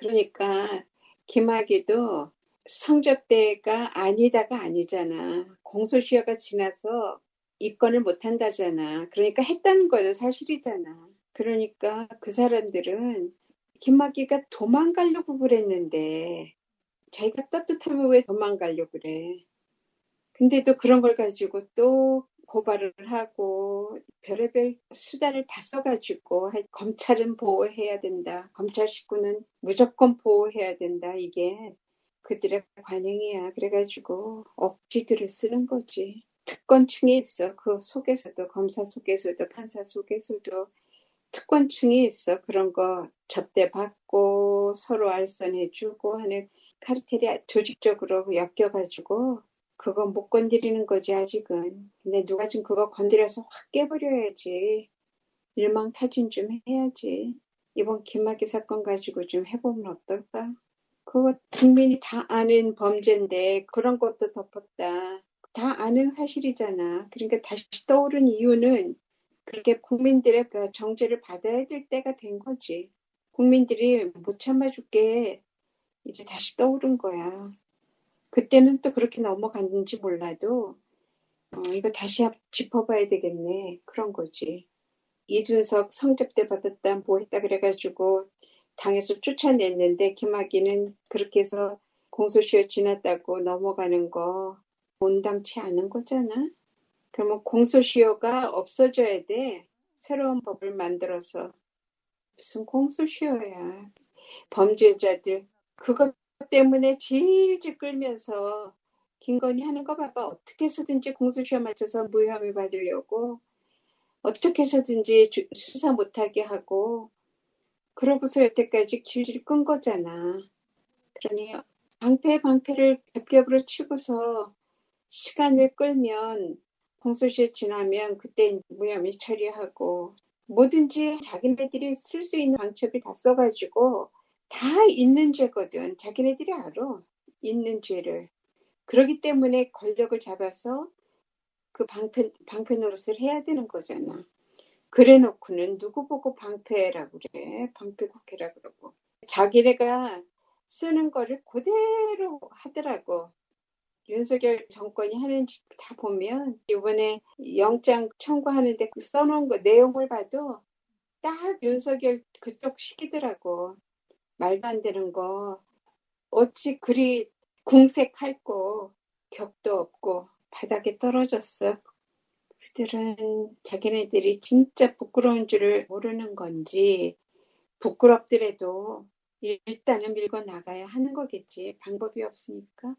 그러니까 김학의도 성접대가 아니다가 아니잖아. 공소시효가 지나서 입건을 못 한다잖아. 그러니까 했다는 거는 사실이잖아. 그러니까 그 사람들은 김학의가 도망가려고 그랬는데 자기가 떳떳하면 왜 도망가려고 그래. 근데도 그런 걸 가지고 또 고발을 하고 별의별 수단을 다 써가지고 검찰은 보호해야 된다. 검찰 식구는 무조건 보호해야 된다. 이게 그들의 관행이야. 그래가지고 억지들을 쓰는 거지. 특권층이 있어. 그 속에서도 검사 속에서도 판사 속에서도 특권층이 있어. 그런 거 접대받고 서로 알선해주고 하는 카르텔이 조직적으로 엮여가지고 그거 못 건드리는 거지 아직은. 근데 누가 좀 그거 건드려서 확 깨버려야지. 일망타진 좀 해야지. 이번 김학의 사건 가지고 좀 해보면 어떨까? 그거 국민이 다 아는 범죄인데 그런 것도 덮었다. 다 아는 사실이잖아. 그러니까 다시 떠오른 이유는 그렇게 국민들의 그 정죄를 받아야 될 때가 된 거지. 국민들이 못 참아줄게 이제 다시 떠오른 거야. 그때는 또 그렇게 넘어갔는지 몰라도 어, 이거 다시 짚어봐야 되겠네. 그런 거지. 이준석 성접대 받았다 뭐 했다 그래가지고 당에서 쫓아냈는데 김학의는 그렇게 해서 공소시효 지났다고 넘어가는 거 온당치 않은 거잖아. 그러면 공소시효가 없어져야 돼. 새로운 법을 만들어서 무슨 공소시효야. 범죄자들 그것 때문에 질질 끌면서 김건희 하는 거 봐봐. 어떻게 해서든지 공소시효 맞춰서 무혐의 받으려고 어떻게 해서든지 수사 못하게 하고 그러고서 여태까지 질질 끈 거잖아. 그러니 방패 방패를 겹겹으로 치고서 시간을 끌면 공소시효 지나면 그때 무혐의 처리하고 뭐든지 자기네들이 쓸 수 있는 방책을 다 써가지고 다 있는 죄거든. 자기네들이 알아. 있는 죄를. 그러기 때문에 권력을 잡아서 그 방패, 방패 노릇을 해야 되는 거잖아. 그래 놓고는 누구 보고 방패라고 그래. 방패 국회라 그러고. 자기네가 쓰는 거를 그대로 하더라고. 윤석열 정권이 하는 짓 다 보면 이번에 영장 청구하는데 그 써놓은 거 내용을 봐도 딱 윤석열 그쪽 식이더라고. 말도 안 되는 거 어찌 그리 궁색할고 격도 없고 바닥에 떨어졌어. 그들은 자기네들이 진짜 부끄러운 줄을 모르는 건지 부끄럽더라도 일단은 밀고 나가야 하는 거겠지. 방법이 없으니까.